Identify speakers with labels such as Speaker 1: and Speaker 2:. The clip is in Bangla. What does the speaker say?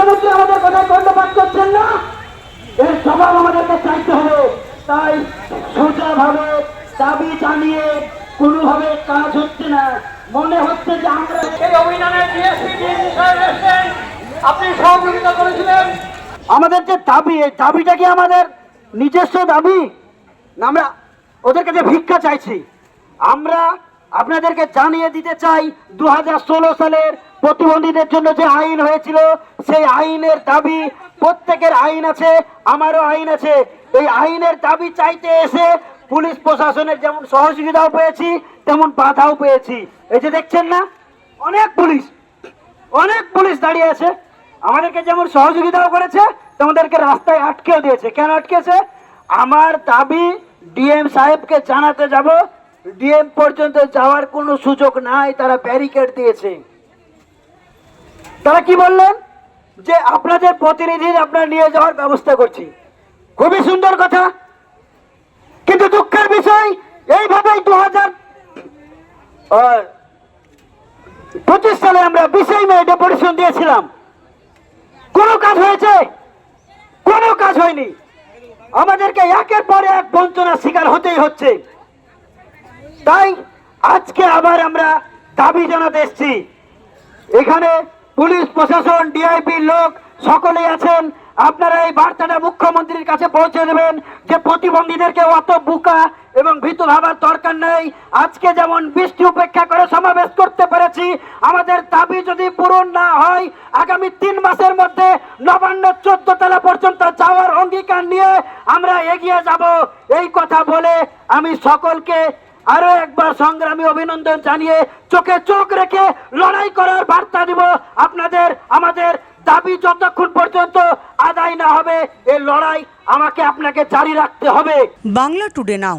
Speaker 1: মুখ্যমন্ত্রী আমাদের কথায় কর্ণপাত করছেন না? এর জবাব আমাদেরকে চাইতে হবে। তাই সোজাভাবে দাবি জানিয়ে কোনোভাবে কাজ হচ্ছে না। মনে হচ্ছে যে আমরা
Speaker 2: এই অভিযানে আপনি সহযোগিতা করেছিলেন।
Speaker 1: আমাদের যে দাবি এই দাবিটা কি আমাদের নিজস্ব দাবি? না আমরা ওদের কাছে ভিক্ষা চাইছি আমরা আপনাদেরকে জানিয়ে দিতে চাই দু হাজার ষোলো সালের প্রতিবন্ধীদের জন্য যে আইন হয়েছিল, সেই আইনের দাবি প্রত্যেকের আইন আছে, আমারও আইন আছে। এই আইনের দাবি চাইতে এসে পুলিশ প্রশাসনের যেমন সহযোগিতাও পেয়েছি, তেমন বাধাও পেয়েছি। এই যে দেখছেন না, অনেক পুলিশ অনেক পুলিশ দাঁড়িয়ে আছে। আমাদেরকে যেমন সহযোগিতাও করেছে, তোমাদেরকে রাস্তায় আটকেও দিয়েছে। কেন আটকেছে? আমার দাবি ডিএম সাহেবকে জানাতে যাব। ডিএম পর্যন্ত যাওয়ার কোনো সুযোগ নাই, তারা ব্যারিকেড দিয়েছে। তারা কি বললেন? যে আপনাদের প্রতিনিধি আপনারা নিয়ে যাওয়ার ব্যবস্থা করছি। খুবই সুন্দর কথা। কিন্তু দুঃখের বিষয়, এইভাবেই দু হাজার পঁচিশ সালে আমরা বিশেই মে ডেপুটেশন দিয়েছিলাম। কোনো কাজ হয়েছে? কোনো কাজ হয়নি। আমাদেরকে একের পর এক বঞ্চনার শিকার হতেই হচ্ছে। তাই আজকে আবার আমরা দাবি জানাতে এসেছি। এখানে পুলিশ প্রশাসন ডিআইপি লোক সকলেই আছেন। আপনারা এই বার্তাটা মুখ্যমন্ত্রীর কাছে পৌঁছে দেবেন যে প্রতিবন্ধীদেরকে অত বুকা এবং ভীতু ভাবার দরকার নেই। আজকে যেমন বৃষ্টি উপেক্ষা করে সমাবেশ করতে পেরেছি, আমাদের দাবি যদি পূরণ না হয়, আগামী তিন মাসের মধ্যে নবান্ন, চোদ্দ তলা পর্যন্ত যাওয়ার অঙ্গীকার নিয়ে আমরা এগিয়ে যাব। এই কথা বলে আমি সকলকে আরও একবার সংগ্রামী অভিনন্দন জানিয়ে চোখে চোখ রেখে লড়াই করার বার্তা দিব। আপনাদের, আমাদের দাবি যতক্ষণ পর্যন্ত আদায় না হবে এই লড়াই আমাকে আপনাকে জারি রাখতে হবে।
Speaker 3: Bangla today now.